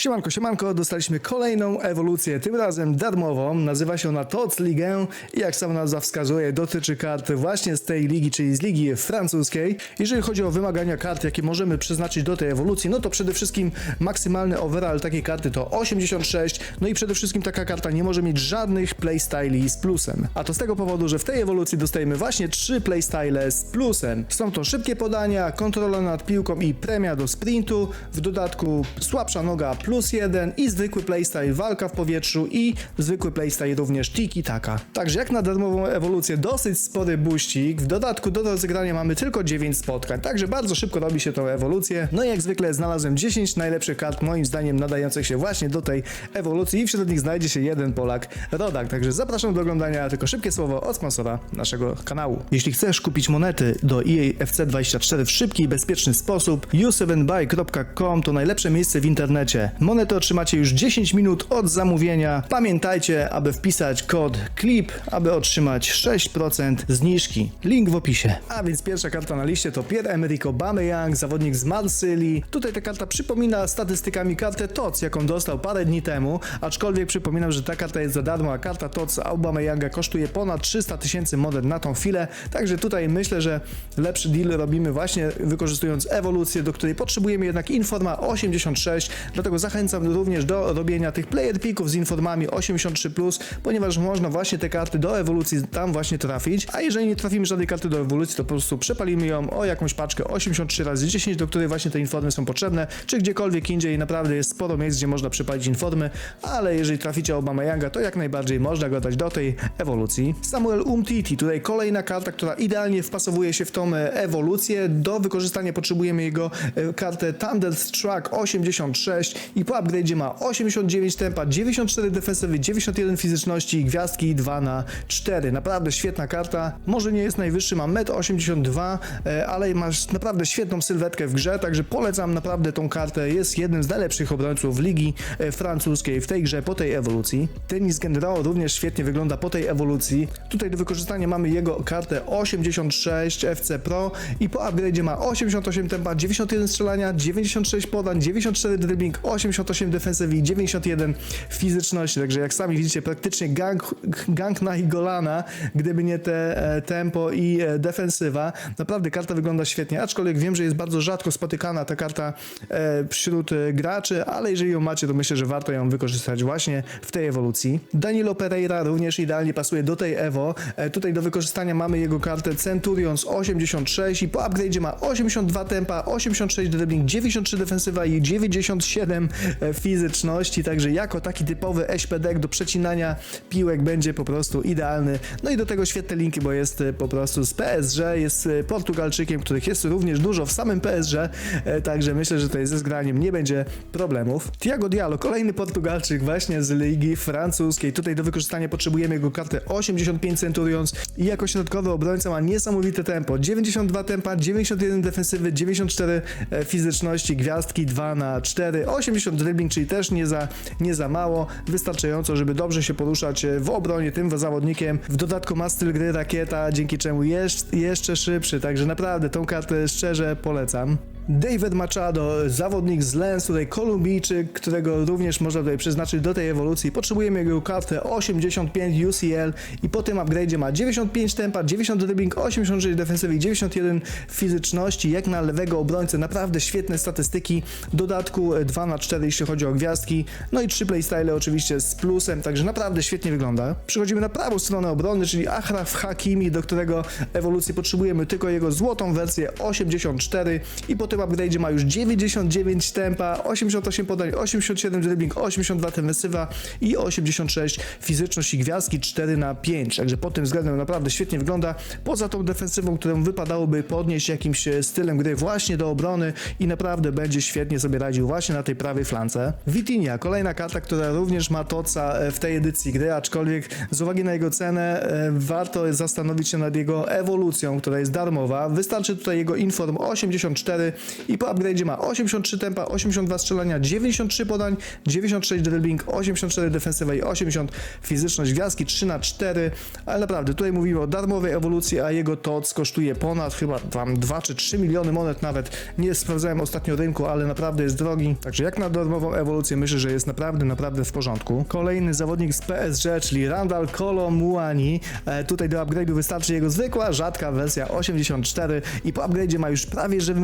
Siemanko, siemanko, dostaliśmy kolejną ewolucję, tym razem darmową, nazywa się ona TOC Ligę i jak sama nazwa wskazuje, dotyczy kart właśnie z tej ligi, czyli z ligi francuskiej. Jeżeli chodzi o wymagania kart, jakie możemy przeznaczyć do tej ewolucji, no to przede wszystkim maksymalny overall takiej karty to 86, no i przede wszystkim taka karta nie może mieć żadnych playstyli z plusem. A to z tego powodu, że w tej ewolucji dostajemy właśnie trzy playstyle z plusem. Są to szybkie podania, kontrola nad piłką i premia do sprintu, w dodatku słabsza noga plus jeden i zwykły playstyle walka w powietrzu i zwykły playstyle również tiki taka. Także jak na darmową ewolucję dosyć spory buścik, w dodatku do rozegrania mamy tylko 9 spotkań, także bardzo szybko robi się tą ewolucję. No i jak zwykle znalazłem 10 najlepszych kart moim zdaniem nadających się właśnie do tej ewolucji i wśród nich znajdzie się jeden Polak, Rodak, także zapraszam do oglądania, tylko szybkie słowo od sponsora naszego kanału. Jeśli chcesz kupić monety do EA FC24 w szybki i bezpieczny sposób, u7buy.com to najlepsze miejsce w internecie. Monety otrzymacie już 10 minut od zamówienia. Pamiętajcie, aby wpisać kod CLIP, aby otrzymać 6% zniżki. Link w opisie. A więc pierwsza karta na liście to Pierre-Emerick Aubameyang, zawodnik z Marsylii. Tutaj ta karta przypomina statystykami kartę TOC, jaką dostał parę dni temu, aczkolwiek przypominam, że ta karta jest za darmo, a karta TOC Aubameyanga kosztuje ponad 300 tysięcy monet na tą chwilę, także tutaj myślę, że lepszy deal robimy właśnie wykorzystując ewolucję, do której potrzebujemy jednak Informa 86, dlatego zachęcam również do robienia tych player picków z Informami 83+, ponieważ można właśnie te karty do ewolucji tam właśnie trafić, a jeżeli nie trafimy żadnej karty do ewolucji, to po prostu przepalimy ją o jakąś paczkę 83 razy 10, do której właśnie te informy są potrzebne, czy gdziekolwiek indziej, naprawdę jest sporo miejsc, gdzie można przepalić informy, ale jeżeli traficie Obama Younga, to jak najbardziej można go dać do tej ewolucji. Samuel Umtiti, tutaj kolejna karta, która idealnie wpasowuje się w tą e, ewolucję. Do wykorzystania potrzebujemy jego e, kartę Thunderstruck 86 i po upgrade'zie ma 89 tempa, 94 defensywy, 91 fizyczności i gwiazdki 2 na 4. Naprawdę świetna karta. Może nie jest najwyższy, ma 1,82 m, ale masz naprawdę świetną sylwetkę w grze, także polecam naprawdę tą kartę. Jest jednym z najlepszych obrońców ligi e, francuskiej w tej grze po tej ewolucji. Tenis Generał również świetnie wygląda po tej ewolucji. Tutaj do wykorzystania mamy jego kartę 86 FC Pro i po upgrade'zie ma 88 tempa, 91 strzelania, 96 podań, 94 dribbling, 88 defensywy i 91 fizyczności. Także jak sami widzicie, praktycznie gang, gang na Igolana, gdyby nie te e, tempo i e, defensywa. Naprawdę karta wygląda świetnie, aczkolwiek wiem, że jest bardzo rzadko spotykana ta karta e, wśród graczy, ale jeżeli ją macie, to myślę, że warto ją wykorzystać właśnie w tej ewolucji. Danilo Pereira również idealnie pasuje do tej Evo. Tutaj do wykorzystania mamy jego kartę Centurions 86 i po upgrade'zie ma 82 tempa, 86 dribbling, 93 defensywa i 97 e, fizyczności, także jako taki typowy SPD do przecinania piłek będzie po prostu idealny. No i do tego świetne linki, bo jest e, po prostu z PSG, jest e, Portugalczykiem, których jest również dużo w samym PSG, e, także myślę, że tutaj ze zgraniem nie będzie problemów. Thiago Diallo, kolejny Portugalczyk właśnie z ligi francuskiej. Tutaj do wykorzystania potrzebujemy jego kartę 85 Centurions i jako środkowy obrońca ma niesamowite tempo. 92 tempa, 91 defensywy, 94 e, fizyczności, gwiazdki 2 na 4, 80 dribbling, czyli też nie za, nie za mało, wystarczająco, żeby dobrze się poruszać e, w obronie tym zawodnikiem. W dodatku ma styl gry rakieta, dzięki czemu jest jeszcze szybszy, także naprawdę tą kartę szczerze polecam. David Machado, zawodnik z Lens, tutaj Kolumbijczyk, którego również można tutaj przeznaczyć do tej ewolucji. Potrzebujemy jego kartę 85 UCL i po tym upgrade'zie ma 95 tempa, 90 dribbling, 86 defensywy i 91 fizyczności, jak na lewego obrońcę. Naprawdę świetne statystyki. Dodatku 2 na 4 jeśli chodzi o gwiazdki. No i 3 playstyle oczywiście z plusem, także naprawdę świetnie wygląda. Przechodzimy na prawą stronę obrony, czyli Achraf Hakimi, do którego ewolucji potrzebujemy tylko jego złotą wersję 84 i po tym upgrade'zie ma już 99 tempa, 88 podań, 87 dribbling, 82 defensywa i 86 fizyczność i gwiazdki 4 na 5 także pod tym względem naprawdę świetnie wygląda. Poza tą defensywą, którą wypadałoby podnieść jakimś e, stylem gry właśnie do obrony i naprawdę będzie świetnie sobie radził właśnie na tej prawej flance. Vitinha, kolejna karta, która również ma toca e, w tej edycji gry, aczkolwiek z uwagi na jego cenę e, warto zastanowić się nad jego ewolucją, która jest darmowa. Wystarczy tutaj jego Inform 84 i po upgrade'zie ma 83 tempa, 82 strzelania, 93 podań, 96 dribbling, 84 defensywa i 80 fizyczność gwiazdki 3 na 4 ale naprawdę tutaj mówimy o darmowej ewolucji, a jego TOC kosztuje ponad chyba tam 2 czy 3 miliony monet nawet. Nie sprawdzałem ostatnio rynku, ale naprawdę jest drogi. Także jak na darmową ewolucję myślę, że jest naprawdę, naprawdę w porządku. Kolejny zawodnik z PSG, czyli Randall Kolo Muani. E, tutaj do upgrade'u wystarczy jego zwykła, rzadka wersja 84 i po upgrade'zie ma już prawie że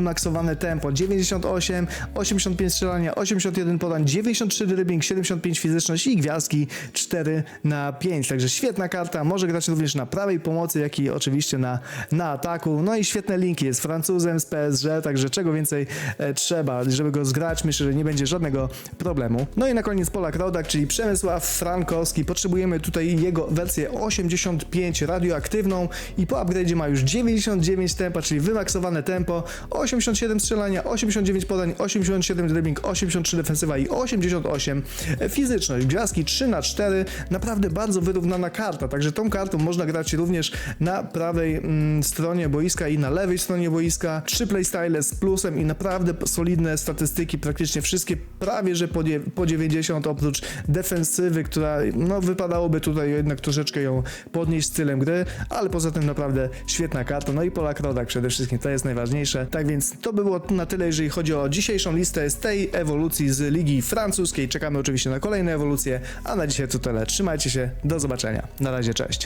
tempo 98, 85 strzelania, 81 podań, 93 dribbling, 75 fizyczność i gwiazdki 4 na 5. Także świetna karta, może grać również na prawej pomocy, jak i oczywiście na, na ataku. No i świetne linki, jest Francuzem z PSG, także czego więcej e, trzeba, żeby go zgrać, myślę, że nie będzie żadnego problemu. No i na koniec Polak Rodak, czyli Przemysław Frankowski. Potrzebujemy tutaj jego wersję 85 radioaktywną i po upgrade'zie ma już 99 tempa, czyli wymaksowane tempo, 87 strzelania, 89 podań, 87 dribbling, 83 defensywa i 88 fizyczność. Gwiazdki 3 na 4 naprawdę bardzo wyrównana karta, także tą kartą można grać również na prawej mm, stronie boiska i na lewej stronie boiska. Trzy playstyle z plusem i naprawdę solidne statystyki, praktycznie wszystkie prawie że po, po 90 oprócz defensywy, która no wypadałoby tutaj jednak troszeczkę ją podnieść stylem gry, ale poza tym naprawdę świetna karta. No i Polak Rodak przede wszystkim, to jest najważniejsze. Tak więc to było na tyle, jeżeli chodzi o dzisiejszą listę z tej ewolucji z Ligi Francuskiej. Czekamy oczywiście na kolejne ewolucje, a na dzisiaj to tyle. Trzymajcie się, do zobaczenia. Na razie, cześć.